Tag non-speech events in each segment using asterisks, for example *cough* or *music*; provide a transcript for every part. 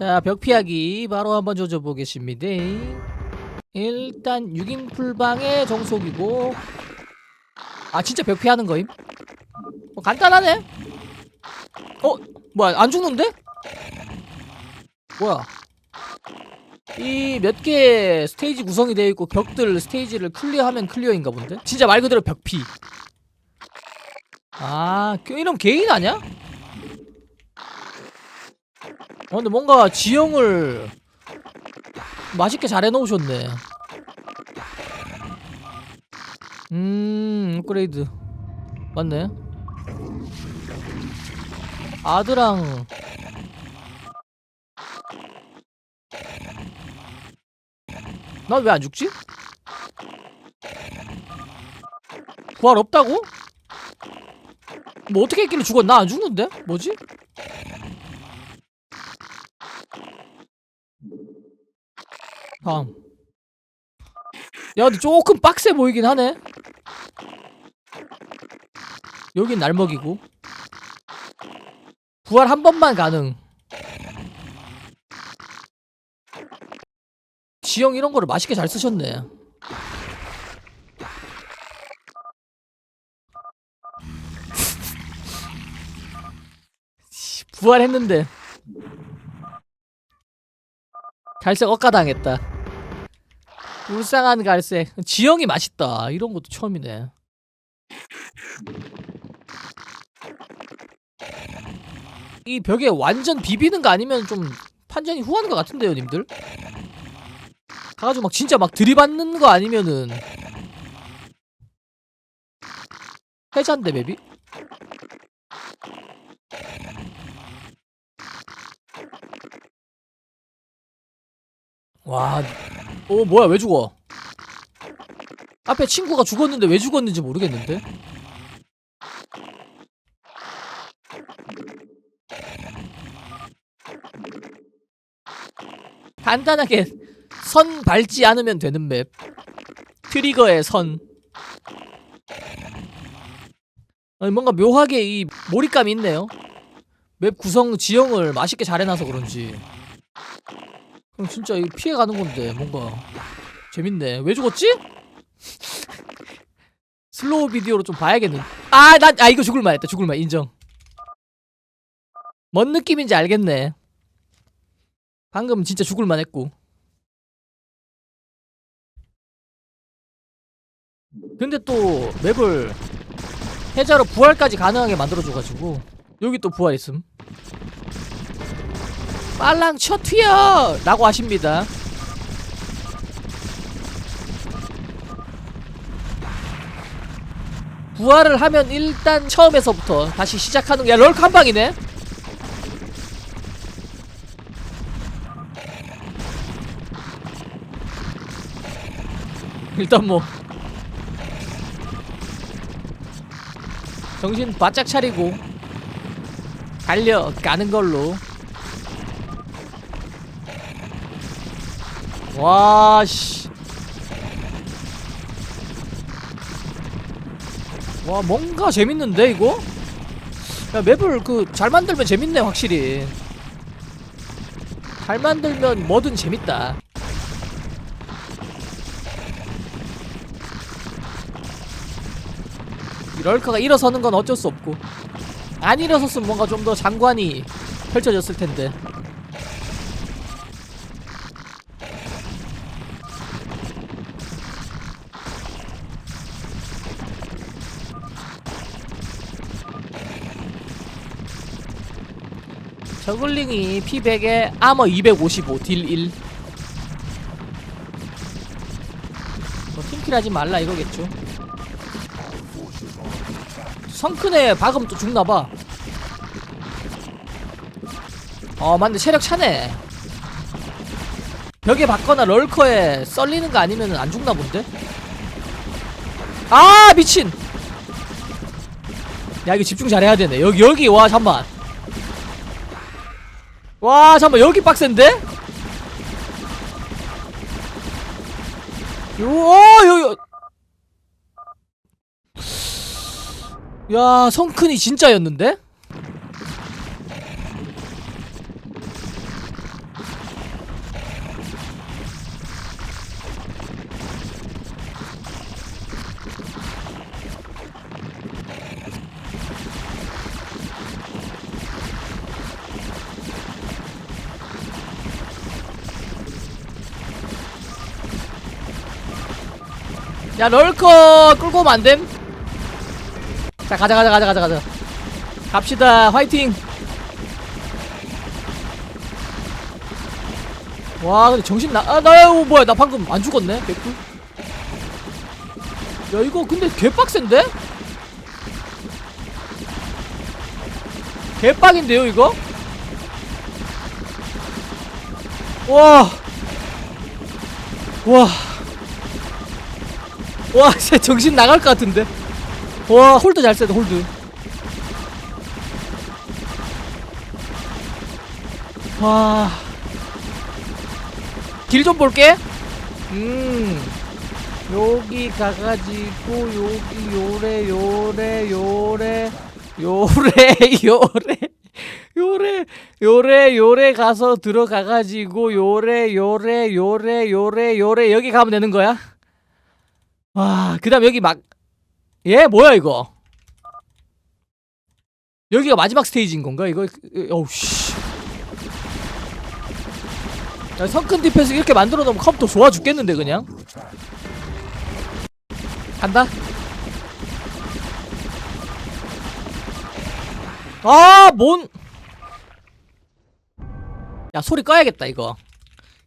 자, 벽 피하기 바로 한번 조져 보겠습니다. 일단 6인 풀방의 정속이고 아, 진짜 벽 피하는 거임? 어, 간단하네. 어, 뭐야? 안 죽는데? 뭐야? 이 몇 개 스테이지 구성이 되어 있고 벽들 스테이지를 클리어하면 클리어인가 본데? 진짜 말 그대로 벽피. 아, 그 이런 개인 아니야? 어, 근데 뭔가 지형을 맛있게 잘 해놓으셨네. 음, 업그레이드. 맞네. 아드랑 난왜안 죽지? 부활 없다고? 뭐 어떻게 했길래 죽었? 나 안 죽는데? 뭐지? 다음. 야 근데 조금 빡세 보이긴 하네. 여긴 날 먹이고. 부활 한 번만 가능. 지형 이런 거를 맛있게 잘 쓰셨네. 씨, *laughs* 부활했는데 갈색 억가당했다. 불쌍한 갈색. 지형이 맛있다. 이런 것도 처음이네. 이 벽에 완전 비비는 거 아니면 좀 판정이 후한 것 같은데요 님들? 가가지고 막 진짜 막 들이받는 거 아니면은. 해잔데 맵이? 와, 어 뭐야 왜 죽어? 앞에 친구가 죽었는데 왜 죽었는지 모르겠는데? 간단하게 선 밟지 않으면 되는 맵. 트리거의 선. 아니, 뭔가 묘하게 이 몰입감이 있네요. 맵 구성 지형을 맛있게 잘 해놔서 그런지. 진짜 이 피해가는 건데 뭔가 재밌네. 왜 죽었지? *laughs* 슬로우 비디오로 좀 봐야겠는. 아, 난, 아, 이거 죽을만 했다. 죽을만, 인정. 뭔 느낌인지 알겠네. 방금 진짜 죽을만 했고. 근데 또 맵을 해자로 부활까지 가능하게 만들어줘가지고 여기 또 부활 있음 빨랑 쳐 튀어! 라고 하십니다. 부활을 하면 일단 처음에서부터 다시 시작하는 야 럴크 한 방이네. 일단 뭐 정신 바짝 차리고 달려가는 걸로 와씨. 와 뭔가 재밌는데 이거? 야 맵을 그 잘 만들면 재밌네 확실히. 잘 만들면 뭐든 재밌다. 이 럴커가 일어서는 건 어쩔 수 없고. 안 일어섰으면 뭔가 좀 더 장관이 펼쳐졌을 텐데 저글링이 P100에 아머 255, 딜 1. 뭐 팀킬 하지 말라 이거겠죠. 성큰에 박으면 또 죽나봐. 어, 맞네. 체력 차네. 벽에 박거나 럴커에 썰리는 거 아니면 안 죽나 본데? 아, 미친! 야, 이거 집중 잘해야 되네. 여기, 여기, 와, 잠만. 와, 잠만, 여기 빡센데? 요, 어, 요, 요. 야 성큰이 진짜였는데? 야 럴커 끌고 오면 안됨 자 가자 가자 가자 가자 가자 갑시다 화이팅 와 근데 정신 나 아나 뭐야 나 방금 안 죽었네 개꿀 야 이거 근데 개빡센데? 개빡인데요 이거? 와 와. 와, *laughs* 진짜 정신 나갈 것 같은데. 와, 홀드 잘 세다, 홀드. 와. 길 좀 볼게. 음. 여기 가가지고, 여기, 요래, 요래, 요래, 요래, *laughs* 요래. 요래 요래 요래 가서 들어가가지고 요래 요래 요래 요래 요래 여기 가면 되는 거야? 와 그 다음 여기 막 예 뭐야 이거? 여기가 마지막 스테이지인 건가 이거? 어우 씨. 야, 성큰 디펜스 이렇게 만들어 놓으면 컴퓨터 좋아 죽겠는데 그냥. 간다. 아, 뭔? 야, 소리 꺼야겠다, 이거.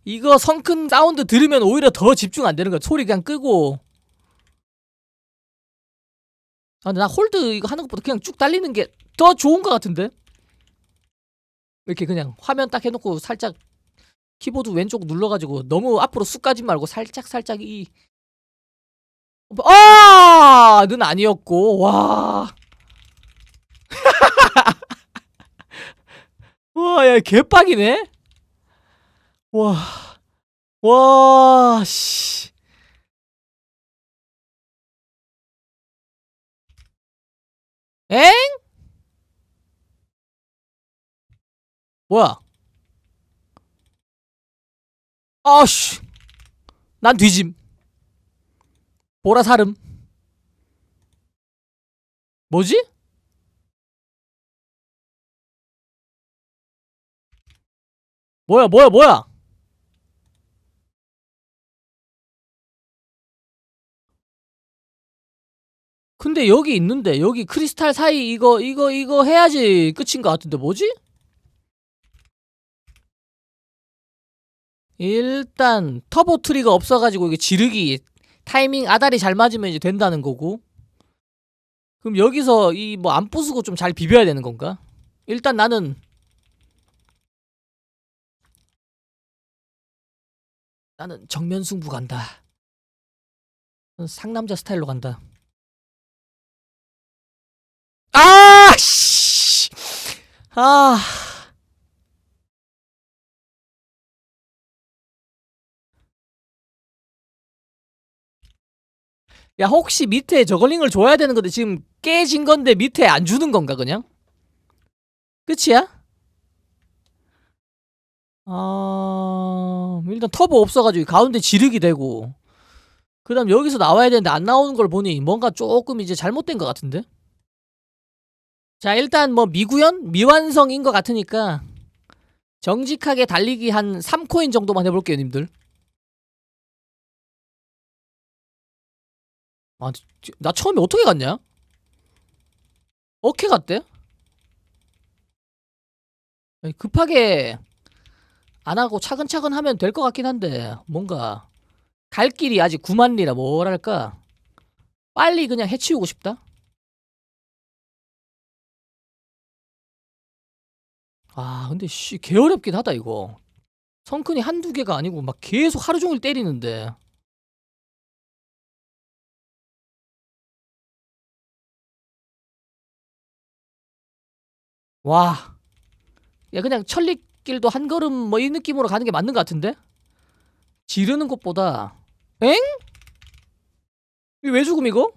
이거 성큰 사운드 들으면 오히려 더 집중 안 되는 거야. 소리 그냥 끄고. 아, 근데 나 홀드 이거 하는 것보다 그냥 쭉 달리는 게 더 좋은 것 같은데? 이렇게 그냥 화면 딱 해놓고 살짝 키보드 왼쪽 눌러가지고 너무 앞으로 쑥 가지 말고 살짝 살짝 이 아! 는 아니었고 와. *laughs* 와, 야, 개빡이네? 와, 와, 씨. 엥? 뭐야? 아씨. 난 뒤짐. 보라 사름. 뭐지? 뭐야 뭐야 뭐야 근데 여기 있는데 여기 크리스탈 사이 이거 이거 이거 해야지 끝인 것 같은데 뭐지? 일단 터보 트리가 없어가지고 이게 지르기 타이밍 아다리 잘 맞으면 이제 된다는 거고 그럼 여기서 이 뭐 안 부수고 좀 잘 비벼야 되는 건가? 일단 나는 나는 정면 승부 간다. 상남자 스타일로 간다. 아, 씨. 아. 야, 혹시 밑에 저글링을 줘야 되는 건데 지금 깨진 건데 밑에 안 주는 건가 그냥? 끝이야? 아, 일단 터보 없어가지고 가운데 지르기 되고. 그 다음 여기서 나와야 되는데 안 나오는 걸 보니 뭔가 조금 이제 잘못된 것 같은데? 자, 일단 뭐 미구현? 미완성인 것 같으니까 정직하게 달리기 한 3코인 정도만 해볼게요, 님들. 아, 지- 나 처음에 어떻게 갔냐? 어떻게 갔대? 급하게 안 하고 차근차근 하면 될 것 같긴 한데 뭔가 갈 길이 아직 9만리라 뭐랄까 빨리 그냥 해치우고 싶다. 아 근데 씨 개어렵긴 하다 이거. 성큰이 한두 개가 아니고 막 계속 하루 종일 때리는데. 와. 야 그냥 천리길도 한 걸음 뭐 이 느낌으로 가는 게 맞는 것 같은데? 지르는 것보다 엥? 이왜 죽음 이거?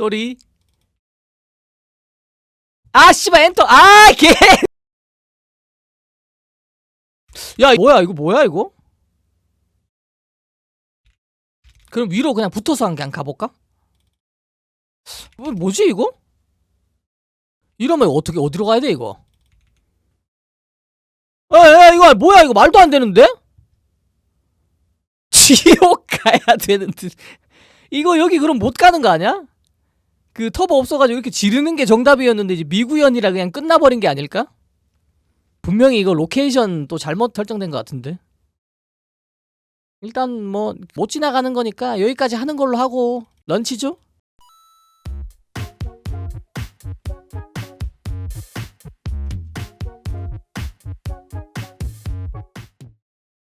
쏘리 아 씨발 엔터 아개 야 뭐야 이거 뭐야 이거? 그럼 위로 그냥 붙어서 그냥 가볼까? 뭐, 뭐지 이거? 이러면 어떻게 어디로 가야 돼 이거? 에, 에 이거 뭐야 이거 말도 안 되는데? 지옥 가야 되는 듯 이거 여기 그럼 못 가는 거 아니야? 그 터보 없어가지고 이렇게 지르는 게 정답이었는데 이제 미구연이라 그냥 끝나버린 게 아닐까? 분명히 이거 로케이션 또 잘못 설정된 것 같은데 일단 뭐 못 지나가는 거니까 여기까지 하는 걸로 하고 런치죠?